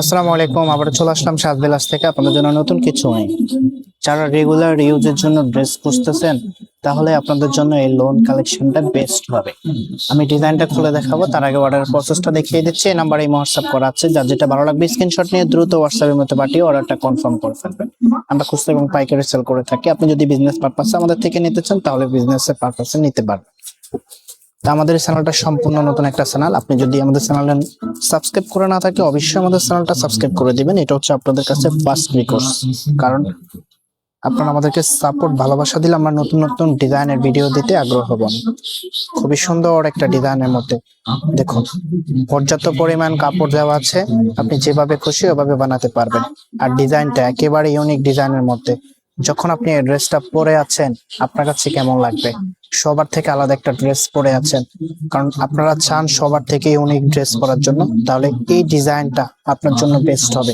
আসসালামু আলাইকুম আবার চলে আসলাম সাজবিলাস থেকে। আপনাদের জন্য নতুন কিছু নেই। যারা রেগুলার ইউজের জন্য ড্রেস খুঁজতেছেন, তাহলে আপনাদের জন্য এই লোন কালেকশনটা বেস্ট হবে। আমি ডিজাইনটা খুলে দেখাবো, তার আগে অর্ডার প্রসেসটা দেখিয়ে দিচ্ছি। এই নাম্বারে হোয়াটসঅ্যাপ করা আছে, যার যেটা ভালো লাগবে স্ক্রিনশট নিয়ে দ্রুত হোয়াটসঅ্যাপের মধ্যে পাঠিয়ে অর্ডারটা কনফার্ম করে ফেলবেন। আমরা খুচরা এবং পাইকারি সেল করে থাকি। আপনি যদি বিজনেস পারপাসে আমাদের থেকে নিতে চান, তাহলে বিজনেসের পারপাসে নিতে পারবেন। তা আমাদের চ্যানেলটা সম্পূর্ণ নতুন একটা চ্যানেল, আপনি যদি আমাদের চ্যানেলে সাবস্ক্রাইব করে না থাকে, অবশ্যই আমাদের চ্যানেলটা সাবস্ক্রাইব করে দিবেন। এটা হচ্ছে আপনাদের কাছে ফার্স্ট রিকোয়েস্ট কারণ আপনারা আমাদেরকে সাপোর্ট ভালোবাসা দিলে আমরা নতুন নতুন ডিজাইনের ভিডিও দিতে আগ্রহ হব। খুবই সুন্দর একটা ডিজাইনের মধ্যে। দেখুন, পর্যাপ্ত পরিমাণ কাপড় দেওয়া আছে। আপনি যেভাবে খুশি ওভাবে বানাতে পারবেন। আর ডিজাইনটা একেবারে ইউনিক ডিজাইনের মধ্যে। যখন আপনি ড্রেসটা পরে আছেন, আপনার কাছে কেমন লাগবে? সবার থেকে আলাদা একটা ড্রেস পরে আছেন। কারণ আপনারা চান সবার থেকে ইউনিক ড্রেস পরার জন্য। তাহলে এই ডিজাইনটা আপনার জন্য বেস্ট হবে।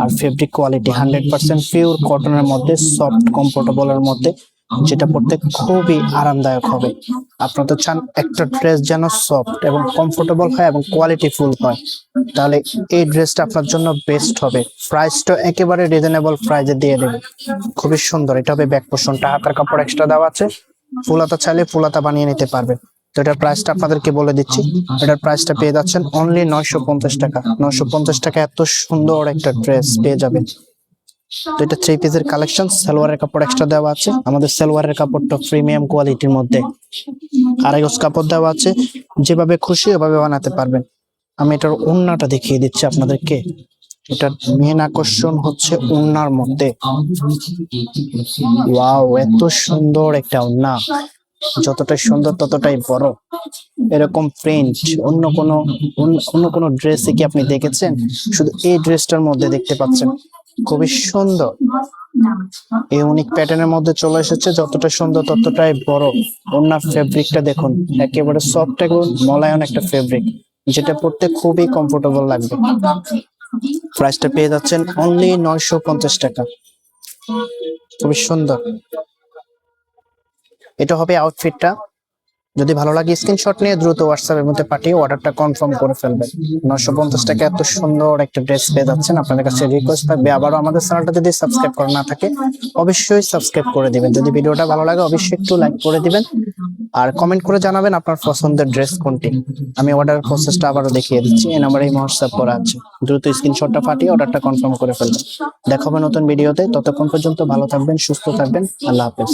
আর fabric quality hundred percent pure কটনের মধ্যে সফট কমফোর্টেবলের মধ্যে যেটা পড়তে খুবই আরামদায়ক হবে। আপনারা তো চান একটা ড্রেস যেন সফট এবং কমফোর্টেবল হয় এবং কোয়ালিটি ফুল হয়। তাহলে এই ড্রেসটা আপনার জন্য বেস্ট হবে। প্রাইসটা একেবারে রিজনেবল প্রাইজে দিয়ে দেবে। খুবই সুন্দর। এটা হবে ব্যাক পোর্শনটা হাতার কাপড় এক্সট্রা দেওয়া আছে। ফুলাতা চাইলে ফুলাতা বানিয়ে নিতে পারবেন। তো এটার প্রাইসটা আপনাদেরকে বলে দিচ্ছি। এটার প্রাইসটা পেয়ে যাচ্ছেন অনলি নয়শো পঞ্চাশ টাকা। নয়শো পঞ্চাশ টাকা এত সুন্দর একটা ড্রেস পেয়ে যাবেন। তো এটা থ্রি পিসের কালেকশন সালোয়ারের কাপড় এক্সট্রা দেওয়া আছে। আমাদের সালোয়ারের কাপড়টা প্রিমিয়াম কোয়ালিটির মধ্যে। আড়াই গজ কাপড় দেওয়া আছে। যেভাবে খুশি ওভাবে বানাতে পারবেন। আমি এটার ওড়নাটা দেখিয়ে দিচ্ছি আপনাদেরকে। এটার মেন আকর্ষণ হচ্ছে ওড়নার মধ্যে। ওয়াও, এত সুন্দর একটা ওড়না যতটাই সুন্দর, ততটাই বড়। এরকম প্রিন্ট অন্য কোনো অন্য কোনো ড্রেসে কি আপনি দেখেছেন? শুধু এই ড্রেসটার মধ্যে দেখতে পাচ্ছেন। খুবই সুন্দর। ইউনিক প্যাটার্নের মধ্যে চলে এসেছে, যতটা সুন্দর ততটাই বড়। অন্য ফেব্রিকটা দেখুন, একেবারে সফট এবং মলায়ন একটা ফেব্রিক যেটা পড়তে খুবই কমফোর্টেবল লাগবে। প্রাইসটা পেয়ে যাচ্ছেন অনলি নয়শো পঞ্চাশ টাকা। খুবই সুন্দর। এটা হবে আউটফিটটা যদি ভালো লাগে স্ক্রিনশট নিয়ে দ্রুত হোয়াটসঅ্যাপের মধ্যে পাঠিয়ে অর্ডারটা কনফার্ম করে ফেলবেন। নশো পঞ্চাশ টাকা এত সুন্দর একটা ড্রেস পেয়ে যাচ্ছেন, আপনাদের কাছে রিকোয়েস্ট থাকবে। আবারও আমাদের চ্যানেলটা যদি সাবস্ক্রাইব করা না থাকে, অবশ্যই সাবস্ক্রাইব করে দিবেন। যদি ভিডিওটা ভালো লাগে, অবশ্যই একটু লাইক করে দিবেন। আর কমেন্ট করে জানাবেন আপনার পছন্দের ড্রেস কোনটি। আমি অর্ডার প্রসেসটা আবারও দেখিয়ে দিচ্ছি। এই নাম্বারে হোয়াটসঅ্যাপ করা আছে। দ্রুত স্ক্রিনশটটা পাঠিয়ে অর্ডারটা কনফার্ম করে ফেলবেন। দেখাবে নতুন ভিডিওতে ততক্ষণ পর্যন্ত ভালো থাকবেন, সুস্থ থাকবেন। আল্লাহ হাফেজ।